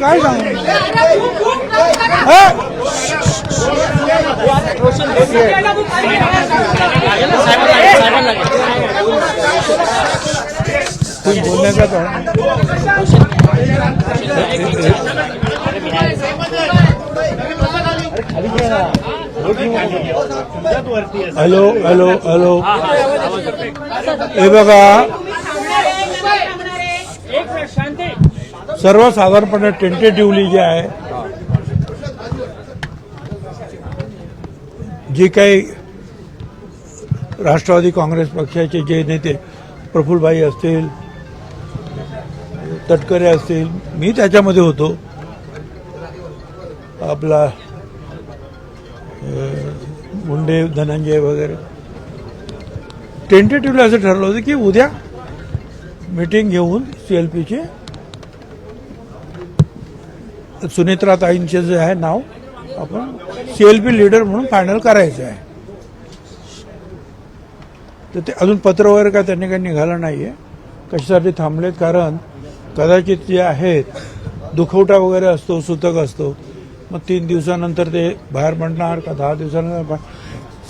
काय सांगू? Hello hello hello. हे बघा सर्वसाधारणपणे टेंटेटिव्हली जे आहे जे काही राष्ट्रवादी काँग्रेस पक्षाचे जे नेते प्रफुल्लभाई असतील तटकरे असतील मी त्याच्यामध्ये होतो. आपला मुंडे धनंजय वगैरे. टेंटेटिव्हली असं ठरलं होतं की उद्या मीटिंग घेऊन सी एल पीची सुनेत्रा ताईंचे जे आहे नाव आपण सी एल पी लीडर म्हणून फायनल करायचं आहे. तर ते अजून पत्र वगैरे काय त्यांनी काही निघालं नाही आहे कशासाठी थांबलेत? कारण कदाचित जे आहेत दुखवटा वगैरे असतो सुतक असतो. मग तीन दिवसानंतर ते बाहेर पडणार का? दहा दिवसानंतर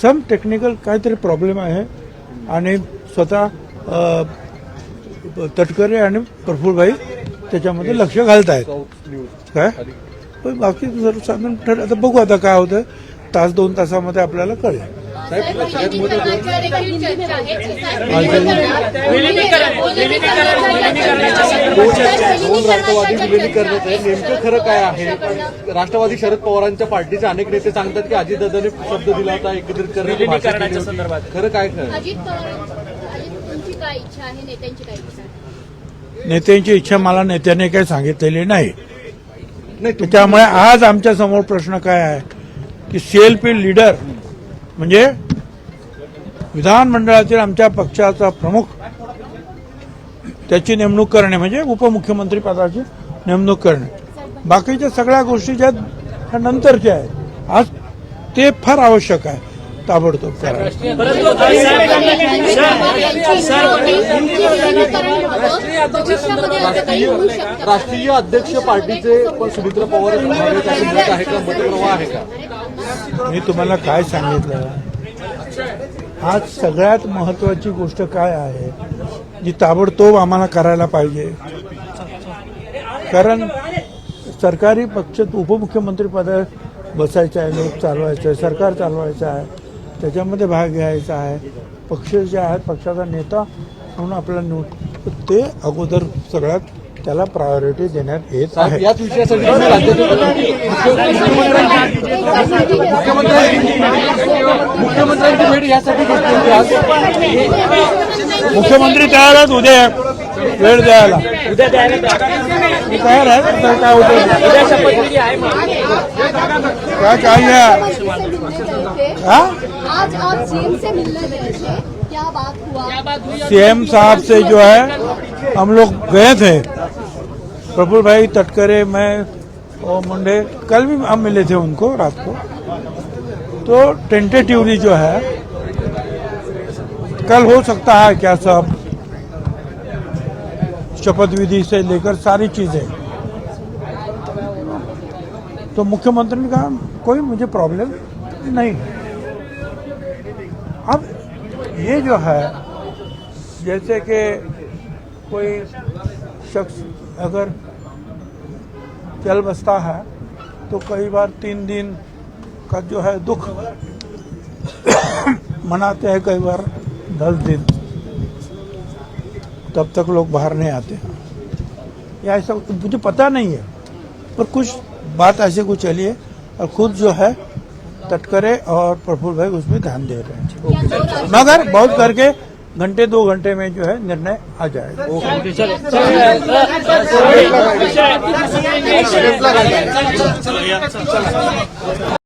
सम टेक्निकल काहीतरी प्रॉब्लेम आहे. आणि स्वतः तटकरे आणि प्रफुल्लभाई त्याच्यामध्ये लक्ष घालत आहेत काय? पण बाकी सर्वसाधारण ठर आता बघू आता काय होतं तास दोन तासामध्ये आपल्याला कळेल. दोन राष्ट्रवादी विलिनीकरणाचं आहे. नेमकं खरं काय आहे? राष्ट्रवादी शरद पवारांच्या पार्टीचे अनेक नेते सांगतात की अजितदादांनी शब्द दिला होता एकत्रित करण्याची भाषा केली विलिनीकरणाच्या होती. संदर्भात. खरं काय खरं? अजित पवार अजित काय इच्छा आहे? नेत्यांची काय इच्छा आहे? नेत्यांची इच्छा मला नेत्याने काही सांगितलेली नाही. नाही त्यामुळे त्याच्यामुळे आज आमच्यासमोर प्रश्न काय आहे की सीएलपी लीडर म्हणजे विधानमंडळातील आमच्या पक्षाचा प्रमुख त्याची नेमणूक करणे म्हणजे उपमुख्यमंत्री पदाची नेमणूक करणे. बाकीच्या सगळ्या गोष्टी ज्या नंतरच्या आहेत. आज ते फार आवश्यक आहे. ताबडतोब शकतं राष्ट्रीय अध्यक्ष पार्टीचे पण सुमित्रा पवार आहे का मतप्रवाह आहे का मी तुम्हाला काय सांगितलं आज सगळ्यात महत्वाची गोष्ट काय आहे जी ताबडतोब आम्हाला करायला पाहिजे कारण सरकारी पक्ष उपमुख्यमंत्री पद बसायचं आहे लोक चालवायचं आहे सरकार चालवायचं आहे त्याच्यामध्ये भाग घ्यायचा आहे. पक्ष जे आहेत पक्षाचा नेता म्हणून आपल्याला निवड ते अगोदर सगळ्यात त्याला प्रायोरिटी देण्यात येत आहे. याच विषयासाठी मुख्यमंत्र्यांची भेट यासाठी मुख्यमंत्री तयार आहेत उद्या वेळ द्यायला. उद्या तयार आहे तर काय होतं क्या? चाहिए हाँ? आज आप सीएम से मिलने गए थे। क्या बात हुआ? सीएम साहब से जो है हम लोग गए थे। प्रफुल्ल भाई तटकरे मैं और मुंडे कल भी हम मिले थे उनको रात को। तो टेंटेटिवली जो है कल हो सकता है क्या सब? शपथ विधि से लेकर सारी चीज़ें। तो मुख्यमंत्री ने कहा कोई मुझे प्रॉब्लम नहीं अब ये जो है, जैसे कि कोई शख्स अगर चल बसता है तो कई बार तीन दिन का जो है दुख मनाते हैं, कई बार दस दिन। तब तक लोग बाहर नहीं आते या ऐसा मुझे पता नहीं है, पर कुछ बात ऐसे कुछ चलिए, और खुद जो है तटकरे और प्रफुल्ल भाई उसमें ध्यान दे रहे हैं मगर बहुत करके घंटे दो घंटे में जो है निर्णय आ जाएगा